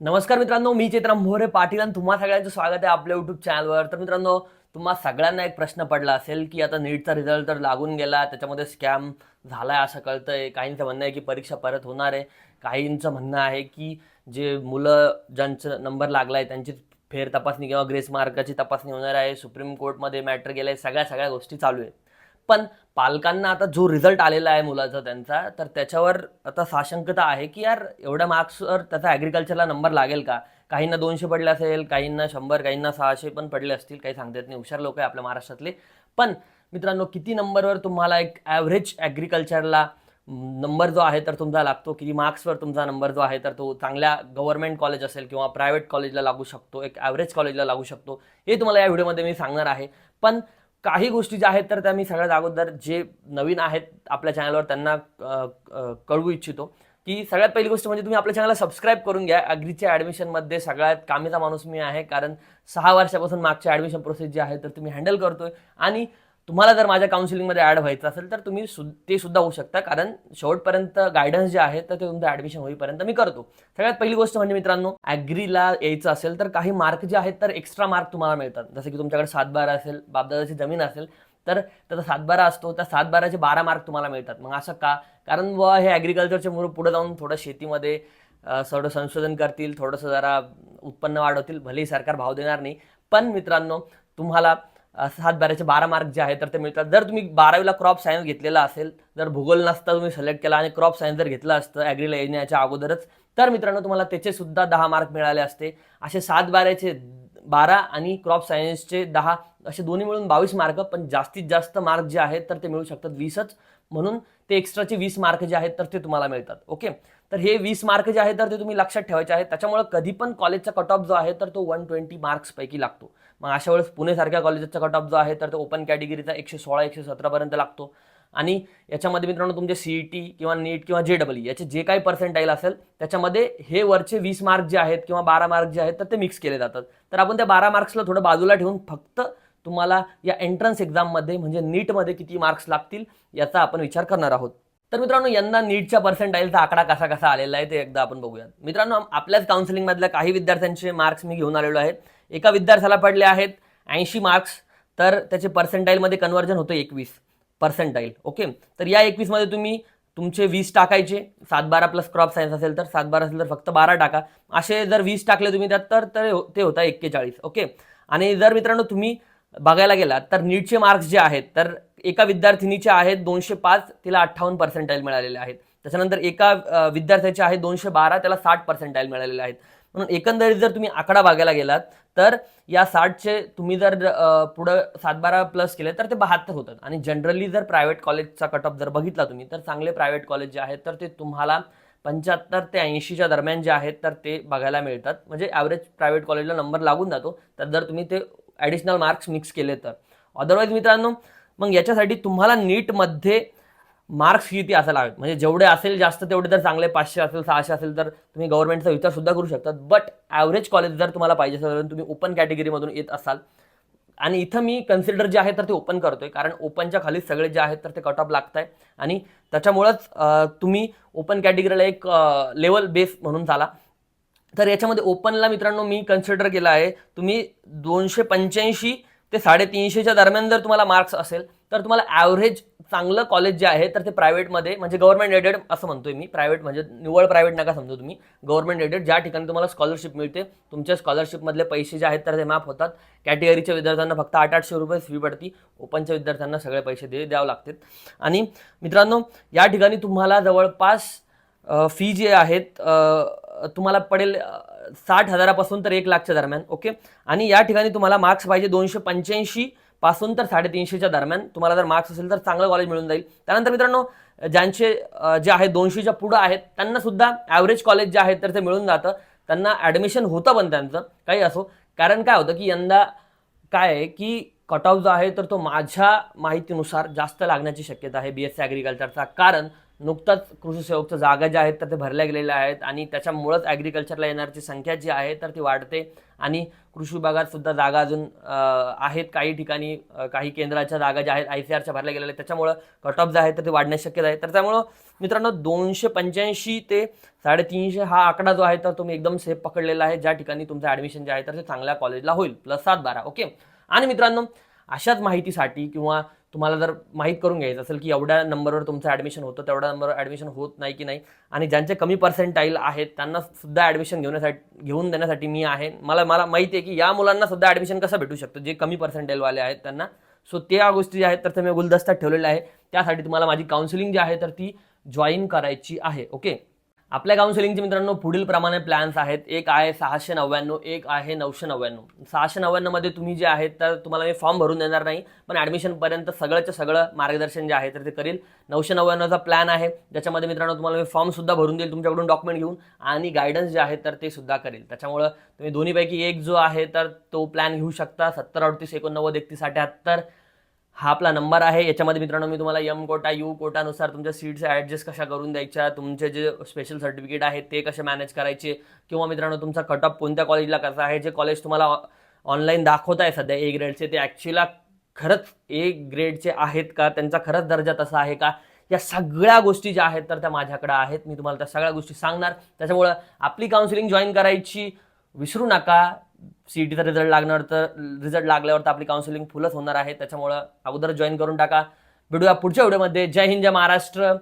नमस्कार मित्रांनो मी चेतन मोहरे पाटील आणि तुम्हा सगळ्यांचं स्वागत आहे आपल्या युट्यूब चॅनलवर तर मित्रांनो तुम्हा सगळ्यांना एक प्रश्न पडला असेल की आता नीटचा रिझल्ट तर लागून गेला त्याच्यामध्ये स्कॅम झाला आहे असं कळतं आहे काहींचं म्हणणं आहे की परीक्षा परत होणार आहे. काहींचं म्हणणं आहे की जे मुलं ज्यांचं नंबर लागलाय त्यांची फेर तपासणी किंवा ग्रेस मार्काची तपासणी होणार आहे. सुप्रीम कोर्टमध्ये मॅटर गेलंय सगळ्या सगळ्या गोष्टी चालू आहेत. पण पालकांना आता जो रिझल्ट आलेला आहे मुलाचा त्यांचा तर त्याच्यावर आता साशंकता आहे की यार एवढ्या मार्क्सवर त्याचा ॲग्रिकल्चरला नंबर लागेल का? काहींना दोनशे पडले असेल काहींना शंभर काहींना सहाशे पण पडले असतील काही सांगता येत नाही हुशार लोक आहे आपल्या महाराष्ट्रातले. पण मित्रांनो किती नंबरवर तुम्हाला एक ॲव्हरेज ॲग्रिकल्चरला नंबर जो आहे तर तुमचा लागतो किती मार्क्सवर तुमचा नंबर जो आहे तर तो चांगल्या गव्हर्नमेंट कॉलेज असेल किंवा प्रायव्हेट कॉलेजला लागू शकतो एक ॲव्हरेज कॉलेजला लागू शकतो हे तुम्हाला या व्हिडिओमध्ये मी सांगणार आहे. पण काही गोष्टी ज्या आहेत तर त्या मी सगळ्यात अगोदर जे नवीन आहेत आपल्या चॅनलवर त्यांना कळवू इच्छितो. की सगळ्यात पहिली गोष्ट म्हणजे तुम्ही आपल्या चॅनलला सबस्क्राईब करून घ्या. अग्रीच्या ॲडमिशनमध्ये सगळ्यात कामीचा माणूस मी आहे. कारण सहा वर्षापासून मागच्या ॲडमिशन प्रोसेस जी आहे तर तुम्ही हँडल करतोय. आणि तुम्हाला जर माझ्या काउन्सिलिंगमध्ये ॲड व्हायचं असेल तर तुम्ही सु ते सुद्धा होऊ शकता. कारण शेवटपर्यंत गायडन्स जे आहे तर ते तुमचं ॲडमिशन होईपर्यंत मी करतो. सगळ्यात पहिली गोष्ट म्हणजे मित्रांनो ॲग्रीला यायचं असेल तर काही मार्क जे आहेत तर एक्स्ट्रा मार्क तुम्हाला मिळतात. जसं की तुमच्याकडे सातबारा असेल बापदादाची जमीन असेल तर त्याचा सातबारा असतो त्या सातबाराचे बारा मार्क तुम्हाला मिळतात. मग असं का? कारण व हे ॲग्रिकल्चरचे मुलं पुढे जाऊन थोडं शेतीमध्ये थोडं संशोधन करतील थोडंसं जरा उत्पन्न वाढवतील. भलेही सरकार भाव देणार नाही. पण मित्रांनो तुम्हाला सात बाराचे बारा मार्क जे आहेत तर ते मिळतात. जर तुम्ही बारावीला क्रॉप सायन्स घेतलेला असेल जर भूगोल नसता तुम्ही सिलेक्ट केला आणि क्रॉप सायन्स जर घेतलं असतं ॲग्रीला येण्याच्या अगोदरच तर मित्रांनो तुम्हाला त्याचे सुद्धा दहा मार्क मिळाले असते. असे सात बाराचे बारा आणि क्रॉप सायन्सचे दहा असे दोन्ही मिळून बावीस मार्क पण जास्तीत जास्त मार्क जे आहेत तर ते मिळू शकतात वीसच. म्हणून ते एक्स्ट्राचे वीस मार्क जे आहेत तर ते तुम्हाला मिळतात. ओके तर हे वीस मार्क जे आहेत तर ते तुम्ही लक्षात ठेवायचे आहेत. त्याच्यामुळे कधी पण कॉलेजचा कट ऑफ जो आहे तर तो वन ट्वेंटी मार्क्सपैकी लागतो. मग अशा वेळेस पुणेसारख्या कॉलेजचा कट ऑफ जो आहे तर तो ओपन कॅटेगरीचा एकशे सोळा एकशे सतरापर्यंत लागतो. आणि याच्यामध्ये मित्रांनो तुमचे सी ई टी किंवा नीट किंवा जे डबल याचे जे काही पर्सेंटाईल असेल त्याच्यामध्ये हे वरचे वीस मार्क जे आहेत किंवा बारा मार्क जे आहेत तर ते मिक्स केले जातात. तर आपण त्या बारा मार्क्सला थोडं बाजूला ठेवून फक्त तुम्हाला या एंट्रन्स एक्झाममध्ये म्हणजे नीटमध्ये किती मार्क्स लागतील याचा आपण विचार करणार आहोत. तर मित्रांनो यंदा नीटच्या पर्सेंटाईलचा आकडा कसा कसा आलेला आहे ते एकदा आपण बघूयात. मित्रांनो आपल्याच काउन्सिलिंगमधल्या काही विद्यार्थ्यांचे मार्क्स मी घेऊन आलेलो आहे. एका विद्यार्थ्याला पडले आहेत ऐंशी मार्क्स तर त्याचे पर्सेंटाईलमध्ये कन्वर्जन होतं एकवीस पर्सेंटाईल ओके तर या एकवीसमध्ये तुम्ही तुमचे वीस टाकायचे. सात बारा प्लस क्रॉप सायन्स असेल तर सात बारा असेल तर फक्त बारा टाका. असे जर वीस टाकले तुम्ही त्यात तर ते हो- ते होता एक्केचाळीस ओके आणि जर मित्रांनो तुम्ही बघायला गेलात तर नीटचे मार्क्स जे आहेत तर एका विद्यार्थिनीच्या आहेत दोनशे पाच तिला अठ्ठावन्न पर्सेंटाईल मिळालेले आहेत. त्याच्यानंतर एका विद्यार्थ्याचे आहे दोनशे बारा त्याला साठ पर्सेंटाईल मिळालेले आहेत. म्हणून एकंदरीत जर तुम्ही आकडा बघायला गेलात तर या साठचे तुम्ही जर पुढं सातबारा प्लस केले तर ते बहात्तर होतात. आणि जनरली जर प्रायव्हेट कॉलेजचा कट ऑफ जर बघितला तुम्ही तर चांगले प्रायव्हेट कॉलेज जे आहेत तर ते तुम्हाला पंच्याहत्तर ते ऐंशीच्या दरम्यान जे आहेत तर ते बघायला मिळतात. म्हणजे ॲव्हरेज प्रायव्हेट कॉलेजला नंबर लागून जातो. तर जर तुम्ही ते ॲडिशनल मार्क्स मिक्स केले तर. अदरवाईज मित्रांनो मग याच्यासाठी तुम्हाला नीटमध्ये मार्क्स किती असायला हवेत? म्हणजे जेवढे असेल जास्त तेवढे जर चांगले पाचशे असेल सहाशे असेल तर तुम्ही गव्हर्नमेंटचा विचारसुद्धा करू शकतात. बट ॲव्हरेज कॉलेज जर तुम्हाला पाहिजे असेल तर तुम्ही ओपन कॅटेगरीमधून येत असाल. आणि इथं मी कन्सिडर जे आहे तर ते ओपन करतोय. कारण ओपनच्या खाली सगळे जे आहेत तर ते कट ऑफ लागत आहे आणि त्याच्यामुळंच तुम्ही ओपन कॅटेगरीला एक लेवल बेस म्हणून चाला. तर याच्यामध्ये ओपनला मित्रांनो मी कन्सिडर केला आहे. तुम्ही दोनशे पंच्याऐंशी ते साडेतीनशेच्या दरम्यान जर तुम्हाला मार्क्स असेल तर तुम्हाला ॲव्हरेज चांगलं कॉलेज जे आहे तर ते प्रायव्हेटमध्ये म्हणजे गव्हर्नमेंट एडेड असं म्हणतोय मी प्रायव्हेट म्हणजे निवड प्रायव्हेट नका समजू तुम्ही. गव्हर्नमेंट एडेड ज्या ठिकाणी तुम्हाला स्कॉलरशिप मिळते तुमच्या स्कॉलरशिपमधले पैसे जे आहेत तर ते माफ होतात. कॅटेगरीच्या विद्यार्थ्यांना फक्त आठ आठशे रुपये फी पडती. ओपनच्या विद्यार्थ्यांना सगळे पैसे दे द्यावे लागतात. आणि मित्रांनो या ठिकाणी तुम्हाला जवळपास फी जे आहेत तुम्हाला पडेल साठ हजारापासून तर एक लाखच्या दरम्यान ओके? आणि या ठिकाणी तुम्हाला मार्क्स पाहिजे दोनशे पंच्याऐंशी पासून तर साडेतीनशेच्या दरम्यान. तुम्हाला जर मार्क्स असेल तर चांगलं कॉलेज मिळून जाईल. त्यानंतर मित्रांनो ज्यांचे जे आहे दोनशेच्या पुढं आहेत त्यांना सुद्धा ॲव्हरेज कॉलेज जे आहे तर ते मिळून जातं. त्यांना ॲडमिशन होतं पण त्यांचं काही असो. कारण काय होतं की यंदा काय आहे की कट ऑफ जो आहे तर तो माझ्या माहितीनुसार जास्त लागण्याची शक्यता आहे बी एस सी ॲग्रिकल्चरचा कारण नुकताच कृषी सेवकच्या जागा ज्या आहेत तर ते भरल्या गेलेल्या आहेत आणि त्याच्यामुळंच ॲग्रिकल्चरला येणारची संख्या जी आहे तर ती वाढते आणि कृषी विभागात सुद्धा जागा अजून आहेत काही ठिकाणी काही केंद्राच्या जागा ज्या आहेत आय सी आरच्या भरल्या गेलेल्या आहेत. त्याच्यामुळं कट ऑफ जे आहे तर ते वाढण्यास शक्यता आहे. तर त्यामुळं मित्रांनो दोनशे पंच्याऐंशी ते साडेतीनशे हा आकडा जो आहे तर तुम्ही एकदम सेफ पकडलेला आहे. ज्या ठिकाणी तुमचं ॲडमिशन जे आहे तर ते चांगल्या कॉलेजला होईल. प्लस सात बारा ओके आणि मित्रांनो अशाच माहितीसाठी किंवा तुम्हाला जर माहीत करून घ्यायचं असेल की एवढ्या नंबरवर तुमचं ॲडमिशन होतं तेवढ्या नंबरवर ॲडमिशन होत नाही की नाही आणि ज्यांचे कमी पर्सेंटाईल आहेत त्यांना सुद्धा ॲडमिशन घेण्यासाठी घेऊन देण्यासाठी मी आहे. मला मला माहिती आहे की या मुलांना सुद्धा ॲडमिशन कसं भेटू शकतं? जे कमी पर्सेंटाईलवाले आहेत त्यांना. सो त्या गोष्टी ज्या आहेत तर ते मी गुलदस्त्यात ठेवलेल्या आहे. त्यासाठी तुम्हाला माझी काउन्सिलिंग जी आहे तर ती जॉईन करायची आहे. ओके आपल्या काउन्सिलिंगचे मित्रांनो पुढील प्रमाणे प्लॅन्स आहेत. एक आहे सहाशे नव्याण्णव एक आहे नऊशे नव्याण्णव. सहाशे नव्याण्णवमध्ये तुम्ही जे आहेत तर तुम्हाला मी फॉर्म भरून देणार नाही पण ॲडमिशनपर्यंत सगळंच्या सगळं मार्गदर्शन जे आहे तर ते करील. नऊशे नव्याण्णवचा प्लॅन आहे ज्याच्यामध्ये मित्रांनो तुम्हाला मी फॉर्मसुद्धा भरून देईल तुमच्याकडून डॉक्युमेंट घेऊन आणि गायडन्स जे आहे तर ते सुद्धा करेल. त्याच्यामुळं तुम्ही दोन्हीपैकी एक जो आहे तर तो प्लॅन घेऊ शकता सत्तर अडतीस एकोणनव्वद एकतीस अठ्याहत्तर. हा आपला नंबर आहे. याच्यामध्ये मित्रांनो मी तुम्हाला यम कोटा यू कोटानुसार तुमच्या सीट्स ॲडजस्ट कशा करून द्यायच्या तुमचे जे स्पेशल सर्टिफिकेट आहे ते कसे मॅनेज करायचे किंवा मित्रांनो तुमचा कट ऑफ कोणत्या कॉलेजला कसा आहे जे कॉलेज तुम्हाला ऑनलाईन दाखवत आहे सध्या ए ग्रेडचे ते ॲक्च्युला खरंच ए ग्रेडचे आहेत का? त्यांचा खरंच दर्जा तसा आहे का? या सगळ्या गोष्टी ज्या आहेत तर त्या माझ्याकडे आहेत. मी तुम्हाला त्या सगळ्या गोष्टी सांगणार. त्याच्यामुळं आपली काउन्सिलिंग जॉईन करायची विसरू नका. सी टीचा रिझल्ट लागणार तर रिझल्ट लागल्यावर तर आपली काउन्सिलिंग फुलच होणार आहे. त्याच्यामुळं अगोदर जॉईन करून टाका. भेटूया पुढच्या व्हिडिओमध्ये जय हिंद जय महाराष्ट्र.